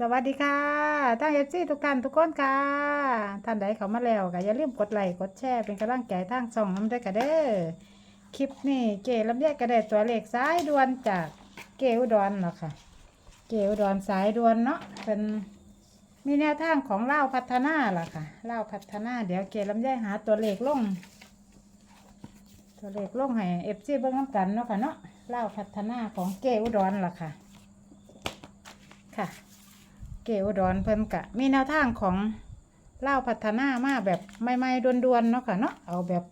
สวัสดีค่ะท่านเอฟซีทุกท่านทุกคนค่ะ ท่านใดเข้ามาแล้วก็อย่าลืมกดไลค์กดแชร์เป็นกำลังใจทางช่องน้ำด้วยกันเด้อ คลิปนี้เก๋ลำเลียกระเด็ดตัวเลขสายด่วนจากเกอุดรเนาะค่ะ เกอุดรสายด่วนเนาะเป็นมีแนวทางของเล่าพัฒนาล่ะค่ะเล่าพัฒนา เดี๋ยวเกลำเลียกหาตัวเลขลง ตัวเลขลงให้เอฟซีเบิ่งน้ำกันเนาะค่ะเนาะเล่าพัฒนาของเกอุดรล่ะค่ะ ค่ะ เกอุดรเพิ่นกะ มีแนวทางของเล่าพัฒนามาแบบไม่ไม่ๆด่วนๆเนาะค่ะเนาะเอาแบบ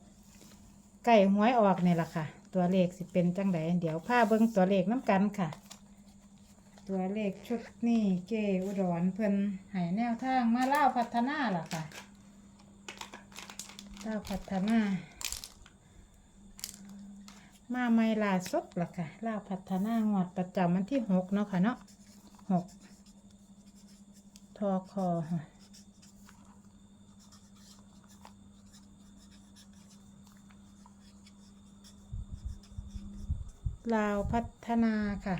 ไก่หวยออกนี่แหละค่ะ ตัวเลขสิเป็นจังไดเดี๋ยวพาเบิ่งตัวเลขน้ำกันค่ะ ตัวเลขชุดนี้เกอุดรเพิ่นให้แนวทางมาเล่าพัฒนาล่ะค่ะเล่าพัฒนา มาไม่ล่าสุดล่ะค่ะเล่าพัฒนางวดประจำวันที่หกเนาะค่ะเนาะหก ทอคอค่ะลาวพัฒนาค่ะ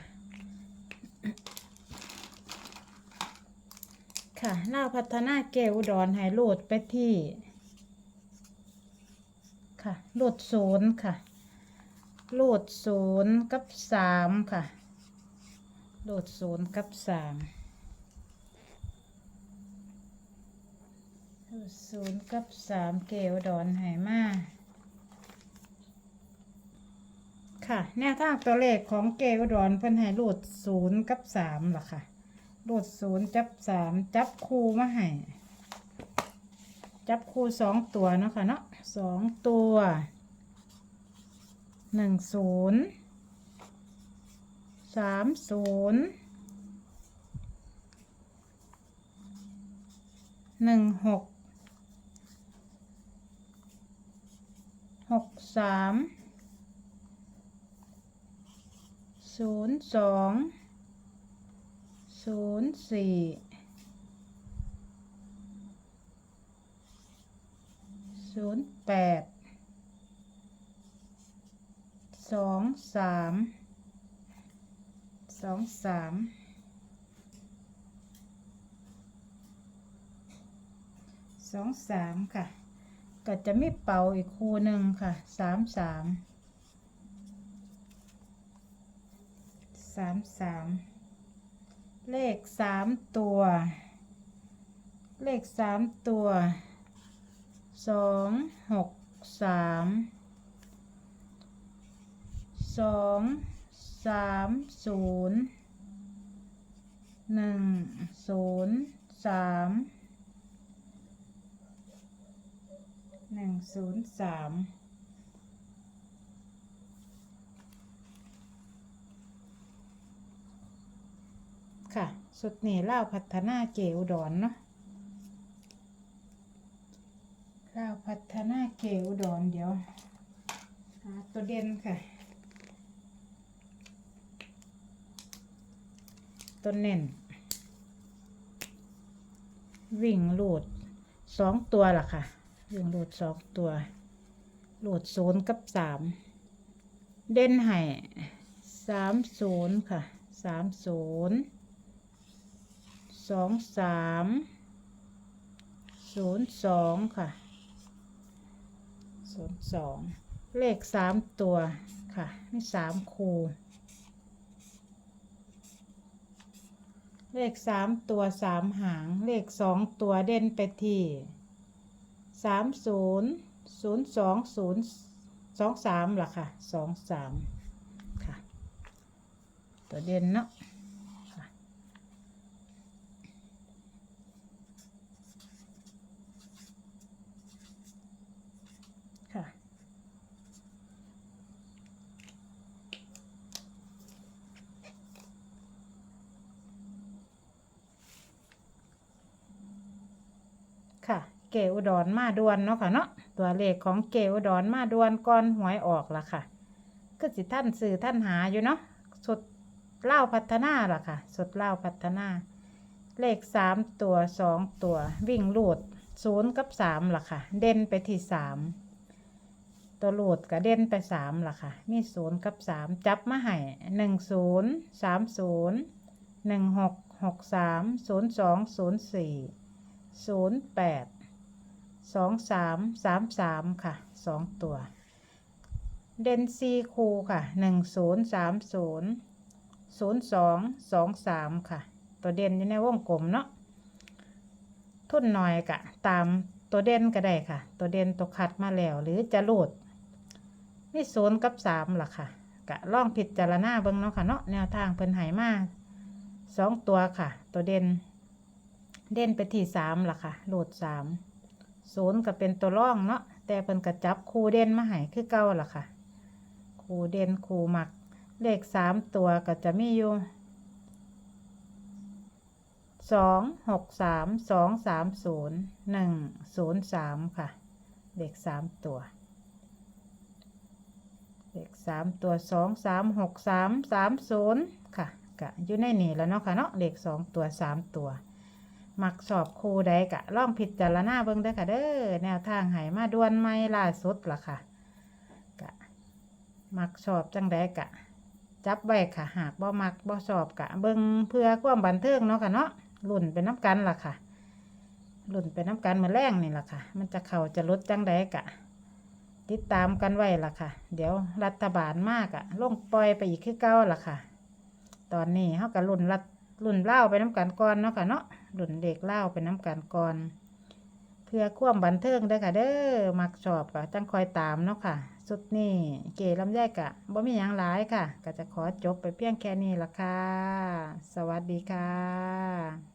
ค่ะลาวพัฒนาเกอุดรให้โหลดไปที่ ค่ะโหลดศูนย์ค่ะโหลดศูนย์กับสามค่ะโหลดศูนย์กับสาม ศูนย์กับสามเกลดอนไหมา ค่ะ แนวทางตัวเลขของเกลดอนเพิ่นให้รูดศูนย์กับสามล่ะค่ะรูดศูนย์จับสามจับคู่มาให้จับคู่สองตัวเนาะค่ะเนาะสองตัวหนึ่งศูนย์สามศูนย์หนึ่งหก หกสามศูนย์สองศูนย์สี่ศูนย์แปดสองสามสองสามสองสามค่ะ ก็จะมีเป่าอีกคู่หนึ่งค่ะสามสามสามสามเลขสามตัว เลขสามตัวสองหกสามสองสามศูนย์หนึ่งศูนย์สาม หนึ่งศูนย์สามค่ะ สุดนี้เล่าวพัฒนาเกอุดรเนาะเล่าพัฒนาเกอุดรเดี๋ยวหาตัวเด่นค่ะ ตัวเน่น วิ่งลูดสองตัวล่ะค่ะ วิ่งลูดสองตัวลูดศูนย์กับสาม เด่นให้สามศูนย์ค่ะ สามศูนย์ สองสาม ศูนย์สองค่ะ ศูนย์สอง เลขสามตัวค่ะมีสามคูเลขสามตัวสามหาง เลขสองตัวเด่นไปที่ สามศูนย์ศูนย์สองศูนย์สองสามล่ะค่ะสองสามค่ะ ตัวเด่นเนาะค่ะค่ะค่ะ เกอุดรมาด่วนเนาะค่ะเนาะตัวเลขของเกอุดรมาด่วนก่อนหวยออกละค่ะก็สิท่านสื่อท่านหาอยู่เนาะสดเล่าพัฒนาล่ะค่ะ สดเล่าพัฒนา เลขสามตัวสองตัว วิ่งลูดศูนย์กับสามล่ะค่ะ เด่นไปที่สามตัวลูดก็เด่นไปสามล่ะค่ะ มีศูนย์กับสามจับมาให้หนึ่งศูนย์สามศูนย์หนึ่งหกหกสามศูนย์สองศูนย์สี่ศูนย์แปด สองสามสามสามค่ะสองตัว เดนซีคูค่ะหนึ่งศูนย์สามศูนย์ศูนย์สองสองสามค่ะ ตัวเด่นอยู่ในวงกลมเนาะทุนหน่อยกะ ตามตัวเด่นก็ได้ค่ะ ตัวเด่นตัวขัดมาแล้วหรือจะรูดนี่ศูนย์กับสามล่ะค่ะกะล่องผิดจารณาเบิ่งเนาะค่ะเนาะแนวทางเพิ่นหายมาสองตัวค่ะ ตัวเด่น เด่นไปที่สามล่ะค่ะโหลดสาม ศูนย์ก็เป็นตัวร่องเนาะแต่เพิ่นก็จับคูเด่นมาให้คือเก่าล่ะค่ะ คูเด่นคูหมัก เลขสามตัวก็จะมีอยู่สองหกสามสองสามศูนย์หนึ่งศูนย์สามค่ะ เลขสามตัว เลขสามตัวสองสามหกสามสามศูนย์ค่ะกะอยู่ในนี่แล้วเนาะค่ะเนาะเลขสองตัวสามตัว มักสอบครูใดกะล่องผิดจารณาเบิ่งได้อค่ะเด้อแนวทางหายมาดวนไม่ล่าสุดล่ะค่ะกะมักสอบจังใดกะ จับไว้ค่ะหากบ่มักบ่สอบกะ เบิ่งเพื่อความบันเทิงเนาะค่ะเนาะหลุ่นเป็นน้ำกันล่ะค่ะหลุ่นเป็นน้ำกันมือแรงนี่ล่ะค่ะ มันจะเข่าจะลดจังใดกะ ติดตามกันไว้ล่ะค่ะ เดี๋ยวรัฐบาลมากอะลงปล่อยไปอีกคือเก้าล่ะค่ะ ตอนนี้เขากับรุ่นรัฐรุ่นเล่าไปน้ำกันก่อนเนาะค่ะเนาะ รุ่นเด็กเล่าไปน้ำกันก่อน เพื่อความบันเทิงเด้อค่ะ เด้อมักชอบกะจังคอยตามเนาะค่ะ สุดนี่เก๋ลำไยกะบ่มีหยังหลายค่ะ ก็จะขอจบไปเพียงแค่นี้ละค่ะ สวัสดีค่ะ